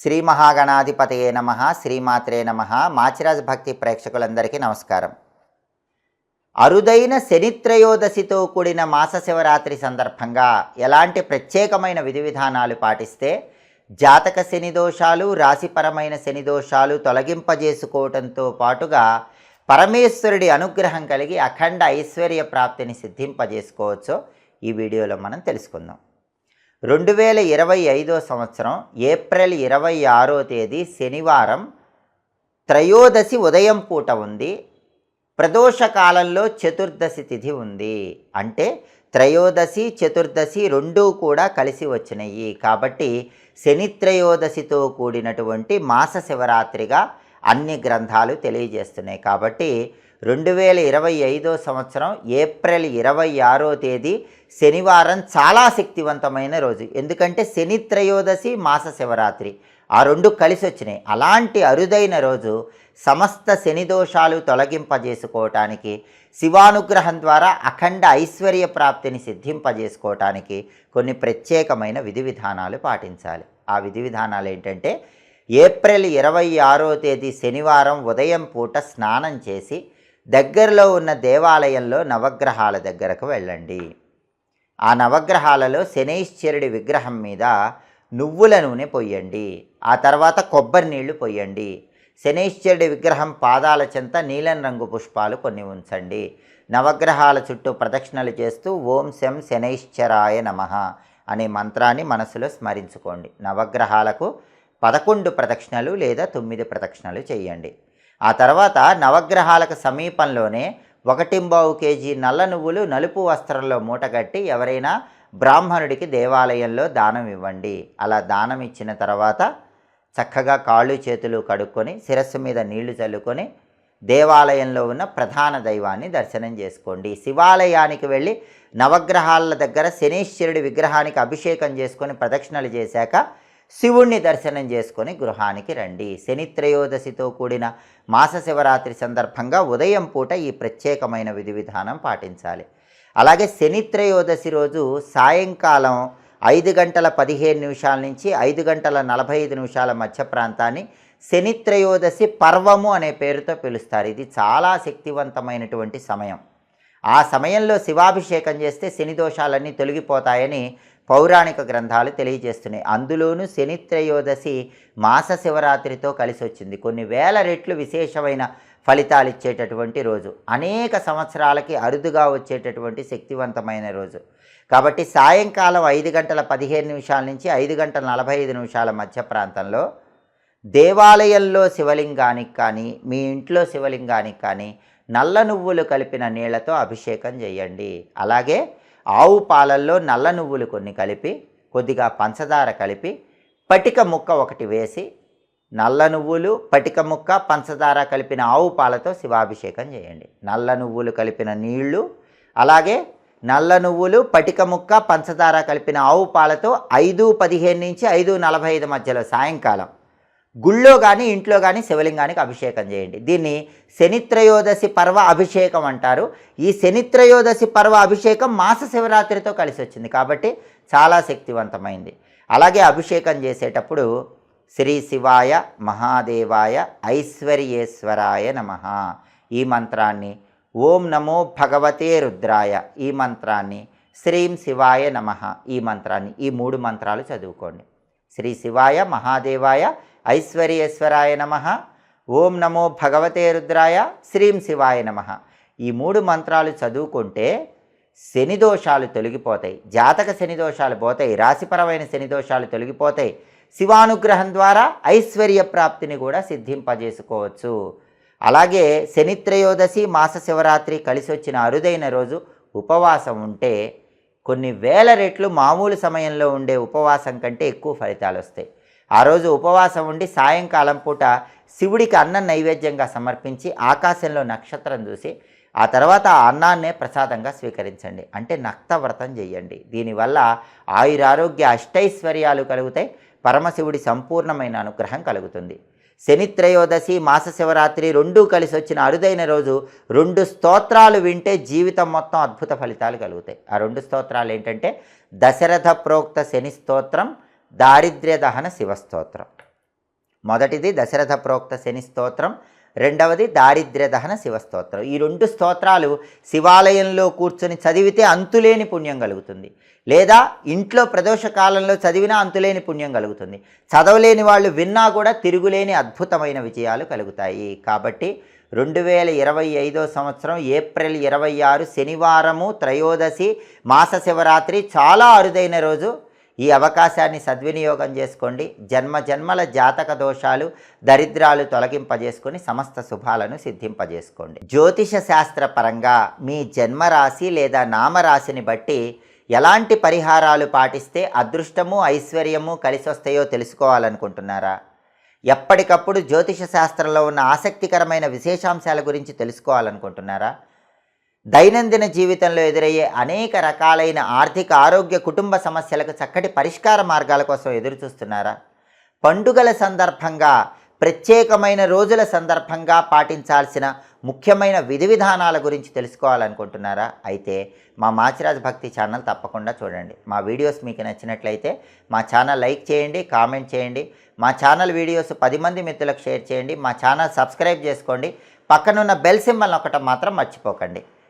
శ్రీ మహాగణాధిపతయే నమ శ్రీమాత్రే నమ. మాచిరాజ్ భక్తి ప్రేక్షకులందరికీ నమస్కారం. అరుదైన శనిత్రయోదశితో కూడిన మాస శివరాత్రి సందర్భంగా ఎలాంటి ప్రత్యేకమైన విధి విధానాలు పాటిస్తే జాతక శని దోషాలు రాశిపరమైన శని దోషాలు తొలగింపజేసుకోవటంతో పాటుగా పరమేశ్వరుడి అనుగ్రహం కలిగి అఖండ ఐశ్వర్య ప్రాప్తిని సిద్ధింపజేసుకోవచ్చో ఈ వీడియోలో మనం తెలుసుకుందాం. రెండు వేల ఇరవై ఐదో సంవత్సరం ఏప్రిల్ ఇరవై ఆరో తేదీ శనివారం త్రయోదశి ఉదయం పూట ఉంది. ప్రదోష కాలంలో చతుర్దశి తిథి ఉంది. అంటే త్రయోదశి చతుర్దశి రెండూ కూడా కలిసి వచ్చినాయి. కాబట్టి శని త్రయోదశితో కూడినటువంటి మాస శివరాత్రిగా అన్ని గ్రంథాలు తెలియజేస్తున్నాయి. కాబట్టి రెండు వేల ఇరవై ఐదో సంవత్సరం ఏప్రిల్ ఇరవై ఆరో తేదీ శనివారం చాలా శక్తివంతమైన రోజు. ఎందుకంటే శని త్రయోదశి మాస శివరాత్రి. ఆ రెండు కలిసి వచ్చినాయి అలాంటి అరుదైన రోజు సమస్త శని దోషాలు తొలగింపజేసుకోవటానికి శివానుగ్రహం ద్వారా అఖండ ఐశ్వర్య ప్రాప్తిని సిద్ధింపజేసుకోవటానికి కొన్ని ప్రత్యేకమైన విధి విధానాలు పాటించాలి. ఆ విధి విధానాలు ఏంటంటే ఏప్రిల్ ఇరవై ఆరో తేదీ శనివారం ఉదయం పూట స్నానం చేసి దగ్గరలో ఉన్న దేవాలయంలో నవగ్రహాల దగ్గరకు వెళ్ళండి. ఆ నవగ్రహాలలో శనైశ్చరుడి విగ్రహం మీద నువ్వుల నూనె పొయ్యండి ఆ తర్వాత కొబ్బరి నీళ్ళు పొయ్యండి శనైశ్చరుడి విగ్రహం పాదాల చెంత నీలం రంగు పుష్పాలు కొన్ని ఉంచండి. నవగ్రహాల చుట్టూ ప్రదక్షిణలు చేస్తూ ఓం శం శనైశ్చరాయ నమ అనే మంత్రాన్ని మనసులో స్మరించుకోండి. నవగ్రహాలకు పదకొండు ప్రదక్షిణలు లేదా తొమ్మిది ప్రదక్షిణలు చేయండి. ఆ తర్వాత నవగ్రహాలకు సమీపంలోనే ఒకటింబావు కేజీ నల్ల నువ్వులు నలుపు వస్త్రంలో మూటగట్టి ఎవరైనా బ్రాహ్మణుడికి దేవాలయంలో దానం ఇవ్వండి. అలా దానం ఇచ్చిన తర్వాత చక్కగా కాళ్ళు చేతులు కడుక్కొని శిరస్సు మీద నీళ్ళు చల్లుకొని దేవాలయంలో ఉన్న ప్రధాన దైవాన్ని దర్శనం చేసుకోండి. శివాలయానికి వెళ్ళి నవగ్రహాల దగ్గర శనీశ్వరుడి విగ్రహానికి అభిషేకం చేసుకొని ప్రదక్షిణలు చేశాక శివుణ్ణి దర్శనం చేసుకొని గృహానికి రండి. శని త్రయోదశితో కూడిన మాస శివరాత్రి సందర్భంగా ఉదయం పూట ఈ ప్రత్యేకమైన విధి విధానం పాటించాలి. అలాగే శని త్రయోదశి రోజు సాయంకాలం ఐదు గంటల పదిహేను నిమిషాల నుంచి ఐదు గంటల నలభై ఐదు నిమిషాల మధ్య ప్రాంతాన్ని శని త్రయోదశి పర్వము అనే పేరుతో పిలుస్తారు. ఇది చాలా శక్తివంతమైనటువంటి సమయం. ఆ సమయంలో శివాభిషేకం చేస్తే శని దోషాలన్నీ తొలగిపోతాయని పౌరాణిక గ్రంథాలు తెలియజేస్తున్నాయి. అందులోనూ శని త్రయోదశి మాస శివరాత్రితో కలిసి వచ్చింది. కొన్ని వేల రెట్లు విశేషమైన ఫలితాలు ఇచ్చేటటువంటి రోజు. అనేక సంవత్సరాలకి అరుదుగా వచ్చేటటువంటి శక్తివంతమైన రోజు. కాబట్టి సాయంకాలం ఐదు గంటల పదిహేను నిమిషాల నుంచి ఐదు గంటల నలభై ఐదు నిమిషాల మధ్య ప్రాంతంలో దేవాలయంలో శివలింగానికి కానీ మీ ఇంట్లో శివలింగానికి కానీ నల్ల నువ్వులు కలిపిన నీళ్ళతో అభిషేకం చేయండి. అలాగే ఆవు పాలల్లో నల్ల నువ్వులు కొన్ని కలిపి కొద్దిగా పంచదార కలిపి పటిక ముక్క ఒకటి వేసి నల్ల నువ్వులు పటిక ముక్క పంచదార కలిపిన ఆవు పాలతో శివాభిషేకం చేయండి. నల్ల నువ్వులు కలిపిన నీళ్ళు అలాగే నల్ల నువ్వులు పటిక ముక్క పంచదార కలిపిన ఆవు పాలతో ఐదు పదిహేను నుంచి ఐదు నలభై ఐదు మధ్యలో సాయంకాలం గుళ్ళో కానీ ఇంట్లో కానీ శివలింగానికి అభిషేకం చేయండి. దీన్ని శనిత్రయోదశి పర్వ అభిషేకం అంటారు. ఈ శనిత్రయోదశి పర్వ అభిషేకం మాస శివరాత్రితో కలిసి వచ్చింది కాబట్టి చాలా శక్తివంతమైంది. అలాగే అభిషేకం చేసేటప్పుడు శ్రీ శివాయ మహాదేవాయ ఐశ్వర్యేశ్వరాయ నమ. ఈ మంత్రాన్ని ఓం నమో భగవతే రుద్రాయ ఈ మంత్రాన్ని శ్రీం శివాయ నమ ఈ మంత్రాన్ని ఈ మూడు మంత్రాలు చదువుకోండి. శ్రీ శివాయ మహాదేవాయ ఐశ్వర్యేశ్వరాయ నమ. ఓం నమో భగవతే రుద్రాయ శ్రీం శివాయ నమ. ఈ మూడు మంత్రాలు చదువుకుంటే శని దోషాలు తొలగిపోతాయి. జాతక శని దోషాలు పోతాయి. రాశిపరమైన శని దోషాలు తొలగిపోతాయి. శివానుగ్రహం ద్వారా ఐశ్వర్య ప్రాప్తిని కూడా సిద్ధింపజేసుకోవచ్చు. అలాగే శనిత్రయోదశి మాస శివరాత్రి కలిసి వచ్చిన అరుదైన రోజు ఉపవాసం ఉంటే కొన్ని వేల రెట్లు మామూలు సమయంలో ఉండే ఉపవాసం కంటే ఎక్కువ ఫలితాలు వస్తాయి. ఆ రోజు ఉపవాసం ఉండి సాయంకాలం పూట శివుడికి అన్నం నైవేద్యంగా సమర్పించి ఆకాశంలో నక్షత్రం చూసి ఆ తర్వాత ఆ అన్నాన్నే ప్రసాదంగా స్వీకరించండి. అంటే నక్తవ్రతం చేయండి. దీనివల్ల ఆయురారోగ్య అష్టైశ్వర్యాలు కలుగుతాయి పరమశివుడి సంపూర్ణమైన అనుగ్రహం కలుగుతుంది. శనిత్రయోదశి మాస శివరాత్రి రెండూ కలిసి వచ్చిన అరుదైన రోజు రెండు స్తోత్రాలు వింటే జీవితం మొత్తం అద్భుత ఫలితాలు కలుగుతాయి. ఆ రెండు స్తోత్రాలు ఏంటంటే దశరథ ప్రోక్త శని స్తోత్రం దారిద్ర్య దహన శివస్తోత్రం. మొదటిది దశరథ ప్రోక్త శని స్తోత్రం రెండవది దారిద్ర్య దహన శివస్తోత్రం. ఈ రెండు స్తోత్రాలు శివాలయంలో కూర్చొని చదివితే అంతులేని పుణ్యం కలుగుతుంది. లేదా ఇంట్లో ప్రదోష కాలంలో చదివినా అంతులేని పుణ్యం కలుగుతుంది. చదవలేని వాళ్ళు విన్నా కూడా తిరుగులేని అద్భుతమైన విజయాలు కలుగుతాయి. కాబట్టి రెండు వేల ఇరవై ఐదో సంవత్సరం ఏప్రిల్ ఇరవై ఆరు శనివారము త్రయోదశి మాస శివరాత్రి చాలా అరుదైన రోజు ఈ అవకాశాన్ని సద్వినియోగం చేసుకోండి. జన్మ జన్మల జాతక దోషాలు దరిద్రాలు తొలగింపజేసుకొని సమస్త శుభాలను సిద్ధింపజేసుకోండి. జ్యోతిష శాస్త్ర పరంగా మీ జన్మరాశి లేదా నామరాశిని బట్టి ఎలాంటి పరిహారాలు పాటిస్తే అదృష్టము ఐశ్వర్యము కలిసి వస్తాయో తెలుసుకోవాలనుకుంటున్నారా? ఎప్పటికప్పుడు జ్యోతిష శాస్త్రంలో ఉన్న ఆసక్తికరమైన విశేషాంశాల గురించి తెలుసుకోవాలనుకుంటున్నారా? దైనందిన జీవితంలో ఎదురయ్యే అనేక రకాలైన ఆర్థిక ఆరోగ్య కుటుంబ సమస్యలకు చక్కటి పరిష్కార మార్గాల కోసం ఎదురు చూస్తున్నారా పండుగల సందర్భంగా ప్రత్యేకమైన రోజుల సందర్భంగా పాటించాల్సిన ముఖ్యమైన విధి విధానాల గురించి తెలుసుకోవాలనుకుంటున్నారా? అయితే మా మాచిరాజ్ భక్తి ఛానల్ తప్పకుండా చూడండి. మా వీడియోస్ మీకు నచ్చినట్లయితే మా ఛానల్ లైక్ చేయండి కామెంట్ చేయండి. మా ఛానల్ వీడియోస్ పది మంది మిత్రులకు షేర్ చేయండి. మా ఛానల్ సబ్స్క్రైబ్ చేసుకోండి. పక్కనున్న బెల్ సింబల్ ఒకటం మాత్రం మర్చిపోకండి.